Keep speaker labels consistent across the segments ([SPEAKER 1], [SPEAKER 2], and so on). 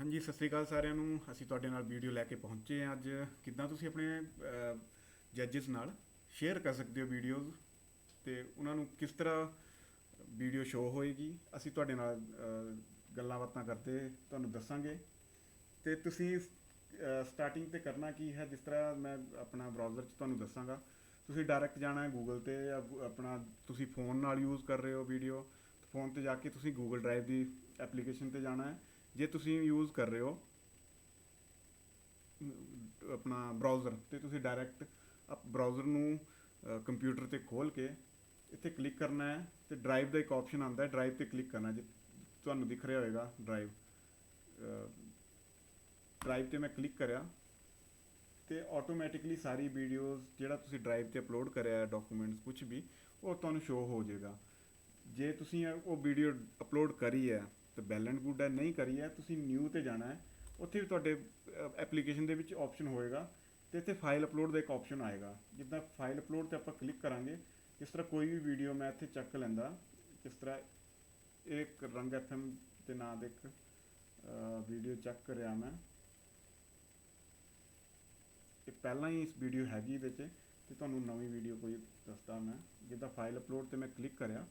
[SPEAKER 1] ਹਾਂਜੀ, ਸਤਿ ਸ੍ਰੀ ਅਕਾਲ ਸਾਰਿਆਂ ਨੂੰ। ਅਸੀਂ ਤੁਹਾਡੇ ਨਾਲ ਵੀਡੀਓ ਲੈ ਕੇ ਪਹੁੰਚੇ ਹਾਂ ਅੱਜ। ਕਿੱਦਾਂ ਤੁਸੀਂ ਆਪਣੇ ਜੱਜਸ ਨਾਲ ਸ਼ੇਅਰ ਕਰ ਸਕਦੇ ਹੋ ਵੀਡੀਓਜ਼ ਤੇ ਉਹਨਾਂ ਨੂੰ ਕਿਸ ਤਰ੍ਹਾਂ ਵੀਡੀਓ ਸ਼ੋਅ ਹੋਏਗੀ? ਅਸੀਂ ਤੁਹਾਡੇ ਨਾਲ ਗੱਲਾਂ ਬਾਤਾਂ ਕਰਦੇ ਤੁਹਾਨੂੰ ਦੱਸਾਂਗੇ। ਤੇ ਤੁਸੀਂ ਸਟਾਰਟਿੰਗ ਤੇ ਕਰਨਾ ਕੀ ਹੈ? ਜਿਸ ਤਰ੍ਹਾਂ ਮੈਂ ਆਪਣਾ ਬ੍ਰਾਊਜ਼ਰ 'ਚ ਤੁਹਾਨੂੰ ਦੱਸਾਂਗਾ। ਤੁਸੀਂ ਡਾਇਰੈਕਟ ਜਾਣਾ ਹੈ ਗੂਗਲ ਤੇ ਜਾਂ ਗੂ- ਆਪਣਾ ਤੁਸੀਂ ਫੋਨ ਨਾਲ ਯੂਜ਼ ਕਰ ਰਹੇ ਹੋ ਵੀਡੀਓ ਫੋਨ ਤੇ ਜਾ ਕੇ ਤੁਸੀਂ ਗੂਗਲ ਡਰਾਈਵ ਦੀ ਐਪਲੀਕੇਸ਼ਨ ਤੇ ਜਾਣਾ ਹੈ। ਜੇ ਤੁਸੀਂ ਯੂਜ਼ ਕਰ ਰਹੇ ਹੋ, ਆਪਣਾ ਬ੍ਰਾਊਜ਼ਰ ਤੇ ਤੁਸੀਂ ਡਾਇਰੈਕਟ ਬ੍ਰਾਊਜ਼ਰ ਨੂੰ ਕੰਪਿਊਟਰ ਤੇ ਖੋਲ ਕੇ ਇੱਥੇ ਕਲਿੱਕ ਕਰਨਾ ਹੈ ਤੇ ਡਰਾਈਵ ਦਾ ਇੱਕ ਆਪਸ਼ਨ ਆਉਂਦਾ ਹੈ ਡਰਾਈਵ ਤੇ ਕਲਿੱਕ ਕਰਨਾ ਜੇ ਤੁਹਾਨੂੰ ਦਿਖ ਰਿਹਾ ਹੋਵੇਗਾ ਡਰਾਈਵ ਡਰਾਈਵ ਤੇ ਮੈਂ ਕਲਿੱਕ ਕਰਿਆ ਤੇ ਆਟੋਮੈਟਿਕਲੀ ਸਾਰੀ ਵੀਡੀਓਜ਼ ਜਿਹੜਾ ਤੁਸੀਂ ਡਰਾਈਵ ਤੇ ਅਪਲੋਡ ਕਰਿਆ ਡਾਕੂਮੈਂਟਸ ਕੁਝ ਵੀ, ਉਹ ਤੁਹਾਨੂੰ ਸ਼ੋ ਹੋ ਜਾਏਗਾ। ਜੇ ਤੁਸੀਂ ਉਹ ਵੀਡੀਓ ਅਪਲੋਡ ਕਰੀ ਹੈ ਤਾਂ ਵੈਲ ਐਂਡ ਗੁੱਡ ਹੈ, ਨਹੀਂ ਕਰੀ ਹੈ, ਤੁਸੀਂ ਨਿਊ ਤੇ ਜਾਣਾ ਹੈ। ਉੱਥੇ ਵੀ ਤੁਹਾਡੇ ਐਪਲੀਕੇਸ਼ਨ ਦੇ ਵਿੱਚ ਆਪਸ਼ਨ ਹੋਏਗਾ ਤੇ ਇੱਥੇ ਫਾਈਲ ਅਪਲੋਡ ਦਾ ਇੱਕ ਆਪਸ਼ਨ ਆਏਗਾ। ਜਿੱਦਾਂ ਫਾਈਲ ਅਪਲੋਡ ਤੇ ਆਪਾਂ ਕਲਿੱਕ ਕਰਾਂਗੇ ਇਸ ਤਰ੍ਹਾਂ ਕੋਈ ਵੀ ਵੀਡੀਓ ਮੈਂ ਇੱਥੇ ਚੱਕ ਲੈਂਦਾ ਇਸ ਤਰ੍ਹਾਂ ਇਹ ਇੱਕ ਰੰਗ ਐਫਐਮ ਦੇ ਨਾਂ ਦੇ ਇੱਕ ਵੀਡੀਓ ਚੈੱਕ ਕਰਿਆ ਮੈਂ। ਇਹ ਪਹਿਲਾਂ ਹੀ ਇਸ ਵੀਡੀਓ ਹੈਗੀ ਇਹਦੇ 'ਚ ਤੇ ਤੁਹਾਨੂੰ ਨਵੀਂ ਵੀਡੀਓ ਕੋਈ ਦੱਸਦਾ ਮੈਂ। ਜਿੱਦਾਂ ਫਾਈਲ ਅਪਲੋਡ ਤੇ ਮੈਂ ਕਲਿੱਕ ਕਰਿਆ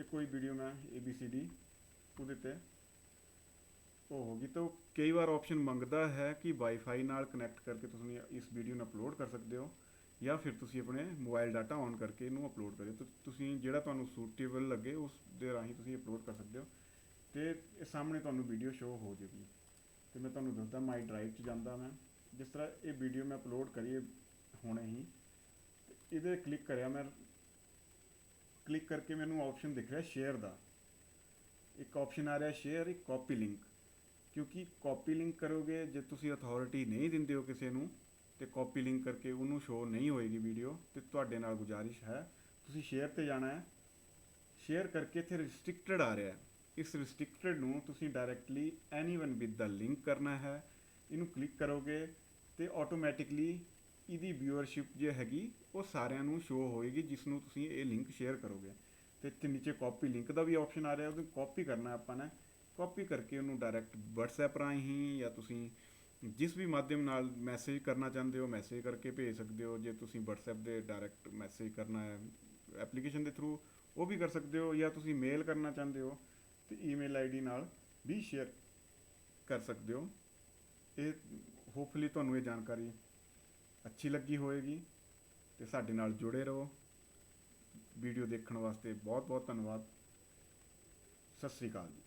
[SPEAKER 1] ਤੇ ਕੋਈ ਵੀਡੀਓ ਮੈਂ ABCD ਉਹਦੇ ਤੇ ਉਹ ਹੋ ਗਈ ਤਾਂ ਉਹ ਕਈ ਵਾਰ ਆਪਸ਼ਨ ਮੰਗਦਾ ਹੈ ਕਿ ਵਾਈਫਾਈ ਨਾਲ ਕਨੈਕਟ ਕਰਕੇ ਤੁਸੀਂ ਇਸ ਵੀਡੀਓ ਨੂੰ ਅਪਲੋਡ ਕਰ ਸਕਦੇ ਹੋ ਜਾਂ ਫਿਰ ਤੁਸੀਂ ਆਪਣੇ ਮੋਬਾਈਲ ਡਾਟਾ ਔਨ ਕਰਕੇ ਇਹਨੂੰ ਅਪਲੋਡ ਕਰਿਓ। ਤਾਂ ਤੁਸੀਂ ਜਿਹੜਾ ਤੁਹਾਨੂੰ ਸੂਟੇਬਲ ਲੱਗੇ ਉਸ ਦੇ ਰਾਹੀਂ ਤੁਸੀਂ ਅਪਲੋਡ ਕਰ ਸਕਦੇ ਹੋ ਤੇ ਇਹ ਸਾਹਮਣੇ ਤੁਹਾਨੂੰ ਵੀਡੀਓ ਸ਼ੋ ਹੋ ਜਾਏਗੀ ਤੇ ਮੈਂ ਤੁਹਾਨੂੰ ਦੱਸਦਾ ਮਾਈ ਡਰਾਈਵ 'ਚ ਜਾਂਦਾ ਮੈਂ। ਜਿਸ ਤਰ੍ਹਾਂ ਇਹ ਵੀਡੀਓ ਮੈਂ ਅਪਲੋਡ ਕਰੀਏ ਹੁਣੇ ਹੀ ਇਹਦੇ ਕਲਿੱਕ ਕਰਿਆ ਮੈਂ ਕਲਿੱਕ ਕਰਕੇ ਮੈਨੂੰ ਆਪਸ਼ਨ ਦਿਖ ਰਿਹਾ ਸ਼ੇਅਰ ਦਾ। ਇੱਕ ਆਪਸ਼ਨ ਆ ਰਿਹਾ ਸ਼ੇਅਰ, ਇੱਕ ਕਾਪੀ ਲਿੰਕ। ਕਿਉਂਕਿ ਕਾਪੀ ਲਿੰਕ ਕਰੋਗੇ, ਜੇ ਤੁਸੀਂ ਅਥਾਰਟੀ ਨਹੀਂ ਦਿੰਦੇ ਹੋ ਕਿਸੇ ਨੂੰ, ਤੇ ਕਾਪੀ ਲਿੰਕ ਕਰਕੇ ਉਹਨੂੰ ਸ਼ੋ ਨਹੀਂ ਹੋਏਗੀ ਵੀਡੀਓ ਤੇ ਤੁਹਾਡੇ ਨਾਲ ਗੁਜ਼ਾਰਿਸ਼ ਹੈ। ਤੁਸੀਂ ਸ਼ੇਅਰ ਤੇ ਜਾਣਾ ਹੈ। ਸ਼ੇਅਰ ਕਰਕੇ ਇੱਥੇ ਰਿਸਟ੍ਰਿਕਟਡ ਆ ਰਿਹਾ ਹੈ। ਇਸ ਰਿਸਟ੍ਰਿਕਟਡ ਨੂੰ ਤੁਸੀਂ ਡਾਇਰੈਕਟਲੀ ਐਨੀਵਨ ਵਿਦ ਦਾ ਲਿੰਕ ਕਰਨਾ ਹੈ। ਇਹਨੂੰ ਕਲਿੱਕ ਕਰੋਗੇ ਤੇ ਆਟੋਮੈਟਿਕਲੀ ਇਹਦੀ ਵਿਊਅਰਸ਼ਿਪ ਜੇ ਹੈਗੀ, ਉਹ ਸਾਰਿਆਂ ਨੂੰ ਸ਼ੋ ਹੋਏਗੀ ਜਿਸ ਨੂੰ ਤੁਸੀਂ ਇਹ ਲਿੰਕ ਸ਼ੇਅਰ ਕਰੋਗੇ। ਤੇ ਇੱਥੇ ਨੀਚੇ ਕਾਪੀ ਲਿੰਕ ਦਾ ਵੀ ਆਪਸ਼ਨ ਆ ਰਿਹਾ ਉਹਨੂੰ ਕਾਪੀ ਕਰਨਾ ਆਪਾਂ ਨੇ। ਕਾਪੀ ਕਰਕੇ ਉਹਨੂੰ ਡਾਇਰੈਕਟ WhatsApp ਰਾਹੀਂ ਜਾਂ ਤੁਸੀਂ ਜਿਸ ਵੀ ਮਾਧਿਅਮ ਨਾਲ ਮੈਸੇਜ ਕਰਨਾ ਚਾਹੁੰਦੇ ਹੋ ਮੈਸੇਜ ਕਰਕੇ ਭੇਜ ਸਕਦੇ ਹੋ। ਜੇ ਤੁਸੀਂ WhatsApp ਦੇ ਡਾਇਰੈਕਟ ਮੈਸੇਜ ਕਰਨਾ ਹੈ ਐਪਲੀਕੇਸ਼ਨ ਦੇ ਥਰੂ ਉਹ ਵੀ ਕਰ ਸਕਦੇ ਹੋ ਜਾਂ ਤੁਸੀਂ ਮੇਲ ਕਰਨਾ ਚਾਹੁੰਦੇ ਹੋ, ਤੇ ਈਮੇਲ ਆਈਡੀ ਨਾਲ ਵੀ ਸ਼ੇਅਰ ਕਰ ਸਕਦੇ ਹੋ। ਇਹ ਹੋਪਫੁਲੀ ਤੁਹਾਨੂੰ ਇਹ ਜਾਣਕਾਰੀ ਅੱਛੀ ਲੱਗੀ ਹੋਵੇਗੀ ਤੇ ਸਾਡੇ ਨਾਲ ਜੁੜੇ ਰਹੋ। ਵੀਡੀਓ ਦੇਖਣ ਵਾਸਤੇ ਬਹੁਤ ਬਹੁਤ ਧੰਨਵਾਦ। ਸਤਿ ਸ੍ਰੀ ਅਕਾਲ ਜੀ।